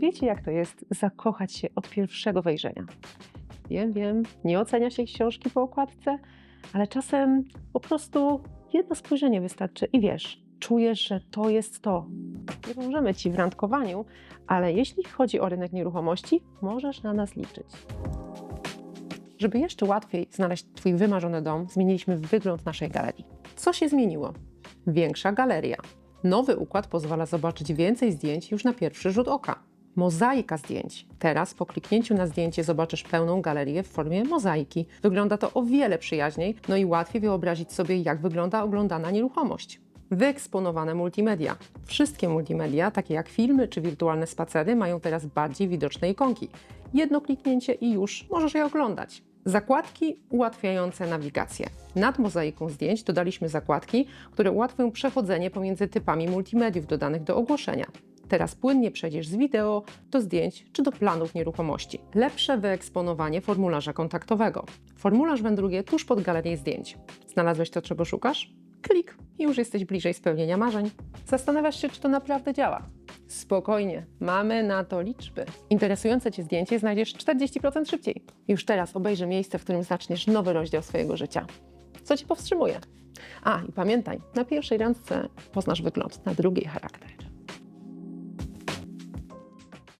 Wiecie, jak to jest zakochać się od pierwszego wejrzenia? Wiem, wiem, nie ocenia się książki po okładce, ale czasem po prostu jedno spojrzenie wystarczy i wiesz, czujesz, że to jest to. Nie pomożemy Ci w randkowaniu, ale jeśli chodzi o rynek nieruchomości, możesz na nas liczyć. Żeby jeszcze łatwiej znaleźć Twój wymarzony dom, zmieniliśmy wygląd naszej galerii. Co się zmieniło? Większa galeria. Nowy układ pozwala zobaczyć więcej zdjęć już na pierwszy rzut oka. Mozaika zdjęć. Teraz po kliknięciu na zdjęcie zobaczysz pełną galerię w formie mozaiki. Wygląda to o wiele przyjaźniej, no i łatwiej wyobrazić sobie, jak wygląda oglądana nieruchomość. Wyeksponowane multimedia. Wszystkie multimedia, takie jak filmy czy wirtualne spacery, mają teraz bardziej widoczne ikonki. Jedno kliknięcie i już możesz je oglądać. Zakładki ułatwiające nawigację. Nad mozaiką zdjęć dodaliśmy zakładki, które ułatwią przechodzenie pomiędzy typami multimediów dodanych do ogłoszenia. Teraz płynnie przejdziesz z wideo do zdjęć czy do planów nieruchomości. Lepsze wyeksponowanie formularza kontaktowego. Formularz wędruje tuż pod galerię zdjęć. Znalazłeś to, czego szukasz? Klik i już jesteś bliżej spełnienia marzeń. Zastanawiasz się, czy to naprawdę działa. Spokojnie, mamy na to liczby. Interesujące Cię zdjęcie znajdziesz 40% szybciej. Już teraz obejrzyj miejsce, w którym zaczniesz nowy rozdział swojego życia. Co Ci powstrzymuje? A, i pamiętaj, na pierwszej randce poznasz wygląd, na drugiej charakter.